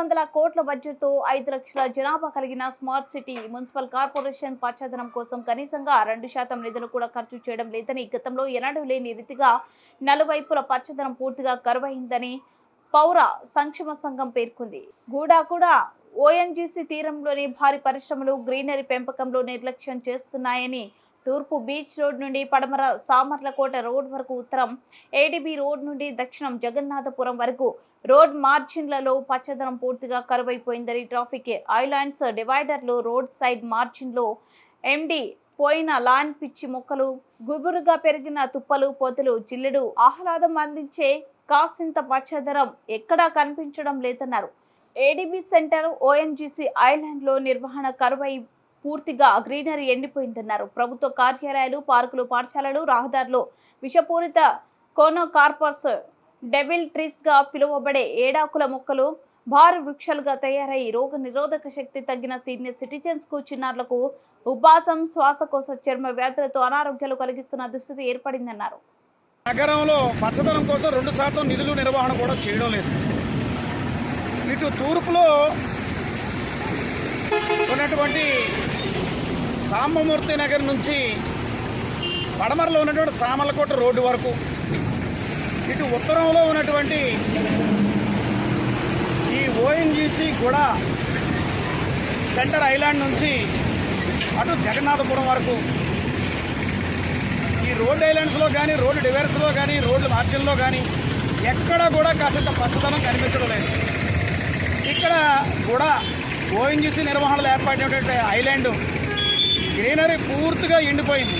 వందల కోట్ల బడ్జెట్తో ఐదు లక్షల జనాభా కలిగిన స్మార్ట్ సిటీ మున్సిపల్ కార్పొరేషన్ పచ్చదనం కోసం కనీసంగా రెండు శాతం నిధులు కూడా ఖర్చు చేయడం లేదని గతంలో ఎన్నడూ లేని రీతిగా నలువైపుల పచ్చదనం పూర్తిగా కరువైందని పౌర సంక్షేమ సంఘం పేర్కొంది. గూడా కూడా ఓఎన్జీసీ తీరంలోని భారీ పరిశ్రమలు గ్రీనరీ పెంపకంలో నిర్లక్ష్యం చేస్తున్నాయని తూర్పు బీచ్ రోడ్ నుండి పడమర సామర్లకోట రోడ్ వరకు ఉత్తరం ఏడీబీ రోడ్ నుండి దక్షిణం జగన్నాథపురం వరకు. రోడ్ మార్జిన్లలో పచ్చదనం పూర్తిగా కరువైపోయిందని ట్రాఫిక్ ఐలాండ్స్ డివైడర్లు రోడ్ సైడ్ మార్జిన్లో ఎండి పోయిన లాన్ పిచ్చి మొక్కలు గుబురుగా పెరిగిన తుప్పలు పొతులు జిల్లెడు ఆహ్లాదం అందించే కాసింత పచ్చదనం ఎక్కడా కనిపించడం లేదన్నారు. ఏడీబీ సెంటర్ ఓఎన్జీసీ ఐలాండ్లో నిర్వహణ కరువై పూర్తిగా గ్రీనరీ ఎండిపోయిందన్నారు. ప్రభుత్వ కార్యాలయాలు పార్కులు పాఠశాలలు రహదారులు విషపూరిత కోనోకార్పస్ డెవిల్ ట్రీస్గా పిలువబడే ఏడాకుల మొక్కలు భారీ వృక్షాలుగా తయారై రోగ నిరోధక శక్తి తగ్గిన సీనియర్ సిటిజన్స్కు చిన్నారులకు ఉపాసం శ్వాసకోశ చర్మ వ్యాధులతో అనారోగ్యాలు కలిగిస్తున్న దుస్థితి ఏర్పడిందన్నారు. నగరంలో పచ్చదనం కోసం రెండు శాతం నిధులు నిర్వహణ కూడా చేయడం లేదు. ఇటు తూర్పులో ఉన్నటువంటి సాంబమూర్తి నగర్ నుంచి పడమరలో ఉన్నటువంటి సామలకోట రోడ్డు వరకు ఇటు ఉత్తరంలో ఉన్నటువంటి ఈ ఓఎన్జీసీ కూడా సెంటర్ ఐలాండ్ నుంచి అటు జగన్నాథపురం వరకు. ఈ రోడ్ ఐలాండ్స్లో కానీ రోడ్డు డివైర్స్లో కానీ రోడ్ల మార్జిన్లో కానీ ఎక్కడ కూడా కాసేంత పచ్చదనం కనిపించడం లేదు. ఇక్కడ కూడా ఓఎన్జీసీ నిర్వహణలో ఏర్పడినటువంటి ఐలాండ్ గ్రీనరీ పూర్తిగా ఎండిపోయింది.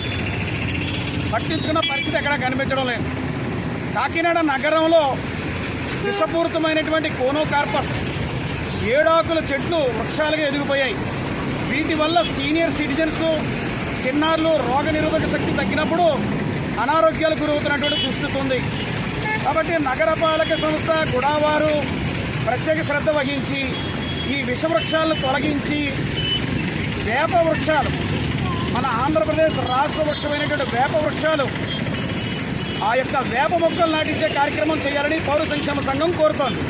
పట్టించుకున్న పరిస్థితి ఎక్కడ కనిపించడం లేదు. కాకినాడ నగరంలో విషపూరితమైనటువంటి కోనోకార్పస్ ఏడాకుల చెట్లు వృక్షాలుగా ఎదిగిపోయాయి. వీటి వల్ల సీనియర్ సిటిజన్స్ చిన్నారులు రోగ నిరోధక శక్తి తగ్గినప్పుడు అనారోగ్యాలకు గురవుతున్నటువంటి దుస్థితి ఉంది. కాబట్టి నగరపాలక సంస్థ గుడావారు ప్రత్యేక శ్రద్ధ వహించి ఈ విషవృక్షాలను తొలగించి వేప వృక్షాలు మన ఆంధ్రప్రదేశ్ రాష్ట్ర వృక్షమైనటువంటి వేప వృక్షాలు ఆ యొక్క వేప మొక్కలు నాటించే కార్యక్రమం చేయాలని పౌర సంక్షేమ సంఘం కోరుతోంది.